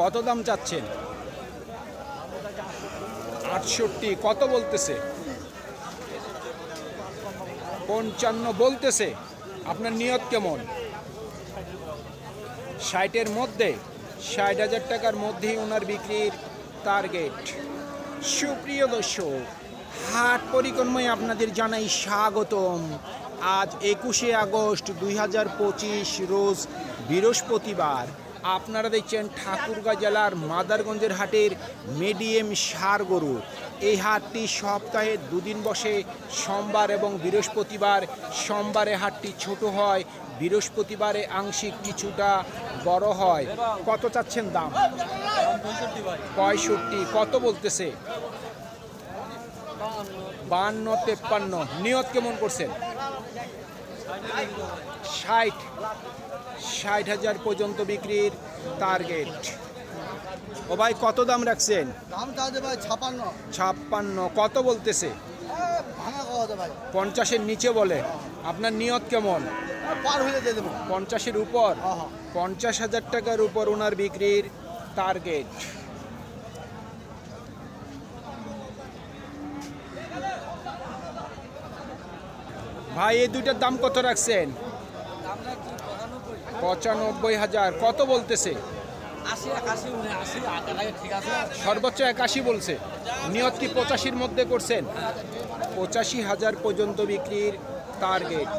কত দাম চাচ্ছেন? আটষট্টি, কত বলতেছে? পঞ্চান্ন বলতেছে। আপনার নিয়ত কেমন? ষাটের মধ্যে, ষাট হাজার টাকার মধ্যেই ওনার বিক্রির টার্গেট সুপ্রিয় দর্শক, হাট পরিক্রমায় আপনাদের জানাই স্বাগতম। আজ একুশে আগস্ট দুই হাজার পঁচিশ, রোজ বৃহস্পতিবার। আপনারা দেখছেন ঠাকুরগাঁ জেলার মাদারগঞ্জের হাটের মিডিয়াম সার গরু। এই হাটটি সপ্তাহে দুদিন বসে, সোমবার এবং বৃহস্পতিবার। সোমবারে হাটটি ছোট হয়, বৃহস্পতিবারে আংশিক কিছুটা বড় হয়। কত চাচ্ছেন দাম? পঁয়ষট্টি। কত বলতেছে? বান্ন, তেপ্পান্ন। নিয়ত কেমন করছেন? ষাট ষাট হাজার পর্যন্ত বিক্রির টার্গেট ও ভাই কত দাম রাখছেন? ছাপ্পান্ন। কত বলতেছে? পঞ্চাশের নিচে বলে। আপনার নিয়ত কেমন? পার পঞ্চাশের উপর? হ্যাঁ, হ্যাঁ। পঞ্চাশ হাজার টাকার উপর ওনার বিক্রির টার্গেট ভাই এই দুইটার দাম কত রাখছেন? পঁচানব্বই হাজার। কত বলতেছে? সর্বোচ্চ একাশি বলছে। নিয়ত কি পঁচাশির মধ্যে করছেন? পঁচাশি হাজার পর্যন্ত বিক্রির টার্গেট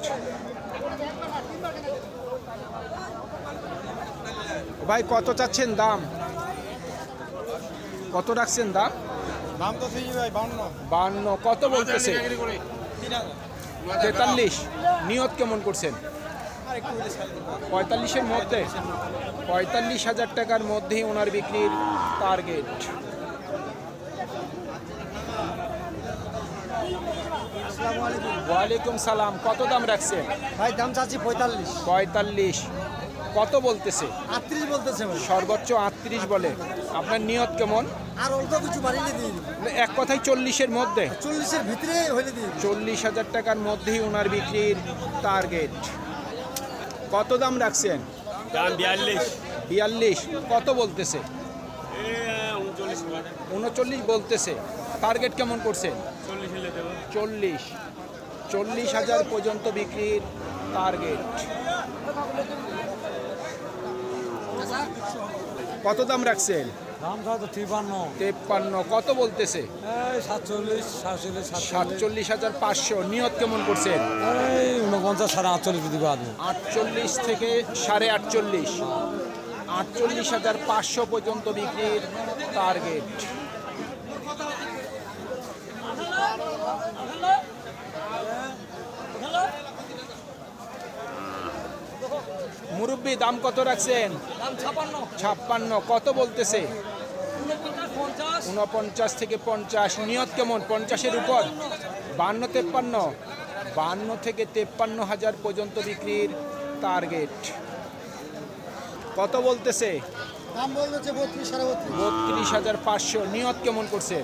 ভাই কত চাচ্ছেন দাম? কত রাখছেন দাম? দাম তো বাউন্ন। বান্ন কত বলতেছে? তেতাল্লিশ। নিয়ত কেমন করছেন? পঁয়তাল্লিশের মধ্যে। পঁয়তাল্লিশ হাজার টাকার মধ্যেই ওনার বিক্রির টার্গেট ওয়ালাইকুম সালাম। কত দাম রাখছেন? ভাই দাম চাচ্ছি পঁয়তাল্লিশ। পঁয়তাল্লিশ। কত বলতেছে? আটত্রিশ বলতেছে সর্বোচ্চ আটত্রিশ বলে। আপনার নিয়ত কেমন? আর অল্প কিছু বাড়িয়ে এক কথায় চল্লিশের মধ্যে? চল্লিশের ভিতরে হইলে দিবি চল্লিশ হাজার টাকার মধ্যেই ওনার বিক্রির টার্গেট কত দাম রাখছেন? দাম বিয়াল্লিশ। বিয়াল্লিশ। কত বলতেছে? উনচল্লিশ উনচল্লিশ বলতেছে। টার্গেট কেমন করছেন? চল্লিশ চল্লিশ। চল্লিশ হাজার পর্যন্ত বিক্রির টার্গেট কত দাম রাখছেন? তিপ্পান্ন কত বলতেছে? সাতচল্লিশ হাজার পাঁচশো। নিয়ত কেমন করছেন? উনপঞ্চাশ সাড়ে আটচল্লিশ দিব আটচল্লিশ থেকে সাড়ে আটচল্লিশ। আটচল্লিশ হাজার পাঁচশো পর্যন্ত বিক্রির টার্গেট মুরব্বী দাম কত রাখছেন? ছাপ্পান্ন। কত বলতেছে? উনপঞ্চাশ থেকে পঞ্চাশ। নিয়ত কেমন? পঞ্চাশের উপর? বান্ন তেপ্পান্ন। বান্ন থেকে তেপ্পান্ন হাজার পর্যন্ত বিক্রির টার্গেট কত বলতেছে? দাম বত্রিশ হাজার পাঁচশো। নিয়ত কেমন করছে।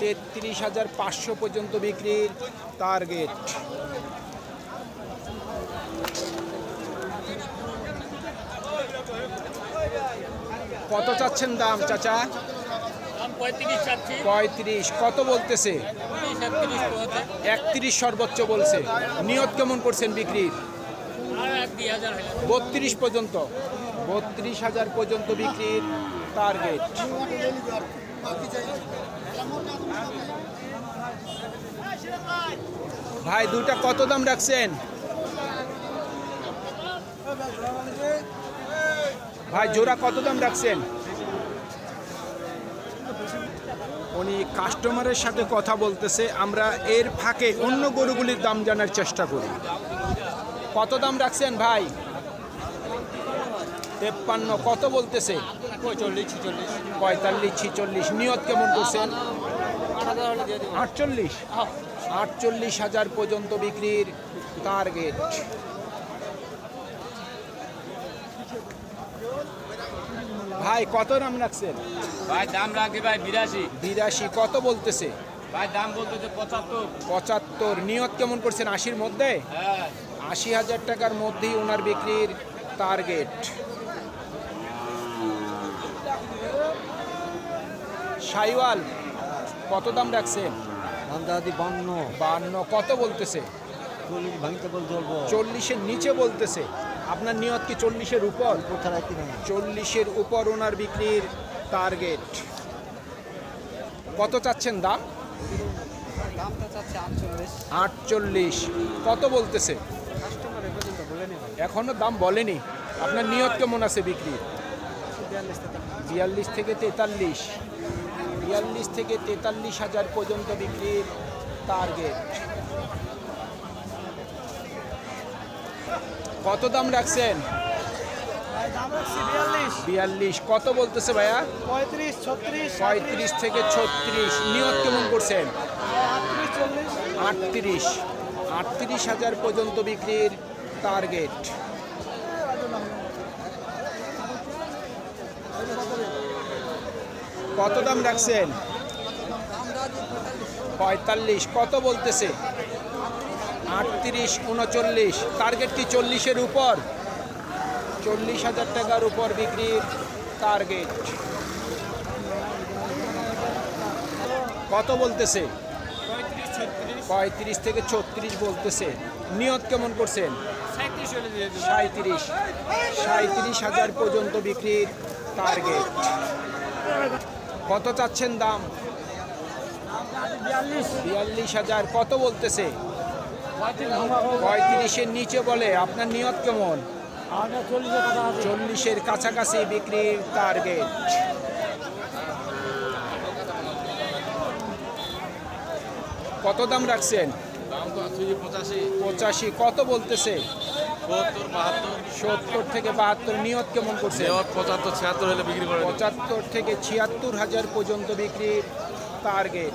তেত্রিশ হাজার পাঁচশো পর্যন্ত বিক্রির টার্গেট কত চাচ্ছেন দাম চাচা? পঁয়ত্রিশ কত বলতেছে? তিরিশ একত্রিশ সর্বোচ্চ বলছে। নিয়ত কেমন করছেন বিক্রির? বত্রিশ পর্যন্ত। বত্রিশ হাজার পর্যন্ত বিক্রির টার্গেট ভাই দুটা কত দাম রাখছেন? ভাই জোড়া কত দাম রাখছেন? উনি কাস্টমারের সাথে কথা বলতেছে আমরা এর ফাঁকে অন্য গরুগুলির দাম জানার চেষ্টা করি। কত দাম রাখছেন ভাই? তেপ্পান্ন কত বলতেছে? পঁয়তাল্লিশ ছিচল্লিশ। পঁয়তাল্লিশ ছিচল্লিশ নিয়ত কেমন করছেন? আটচল্লিশ। আটচল্লিশ? হাজার পর্যন্ত বিক্রির টার্গেট ভাই কত নাম রাখছেন? ভাই দাম রাখি ভাই বিরাশি। বিরাশি কত বলতেছে? ভাই দাম বলতেছে পঁচাত্তর। পঁচাত্তর নিয়ত কেমন করছেন? আশির মধ্যে? হ্যাঁ। আশি হাজার টাকার মধ্যেই ওনার বিক্রির টার্গেট সাইওয়াল কত দাম রাখছেন? বান্ন। কত বলতেছে? চল্লিশের নিচে বলতেছে। আপনার নিয়ত কি চল্লিশের উপর? চল্লিশের উপর ওনার বিক্রির টার্গেট কত চাচ্ছেন দাম? আটচল্লিশ। কত বলতেছে? এখনও দাম বলেনি। আপনার নিয়ত কেমন আছে বিক্রি? বিয়াল্লিশ থেকে তেতাল্লিশ। বিয়াল্লিশ থেকে তেতাল্লিশ হাজার পর্যন্ত বিক্রির টার্গেট কত দাম রাখছেন? বিয়াল্লিশ। কত বলতেছে ভাইয়া? পঁয়ত্রিশ ছত্রিশ পঁয়ত্রিশ থেকে ছত্রিশ। নিয়ত কেমন করছেন? আটত্রিশ। আটত্রিশ হাজার পর্যন্ত বিক্রির টার্গেট কত দাম রাখছেন? পঁয়তাল্লিশ। কত বলতেছে? আটত্রিশ উনচল্লিশ। টার্গেট কি চল্লিশের উপর? চল্লিশ হাজার টাকার উপর বিক্রির টার্গেট কত বলতেছে? পঁয়ত্রিশ থেকে ছত্রিশ বলতেছে। নিয়ত কেমন করছেন? সাঁত্রিশ সাঁত্রিশ হাজার পর্যন্ত বিক্রির টার্গেট কত চাচ্ছেন দাম? বিয়াল্লিশ হাজার। কত বলতেছে? পঁয়ত্রিশের নিচে বলে আপনার নিয়ত কেমন? চল্লিশের কথা আছে। চল্লিশের কাছাকাছি বিক্রির টার্গেট কত দাম রাখছেন? দাম তো আছে পঁচাশি। কত বলতেছে? সত্তর সত্তর থেকে বাহাত্তর। নিয়ত কেমন করছে পঁচাত্তর ছিয়াত্তর হলে বিক্রি করে পঁচাত্তর থেকে ছিয়াত্তর হাজার পর্যন্ত বিক্রির টার্গেট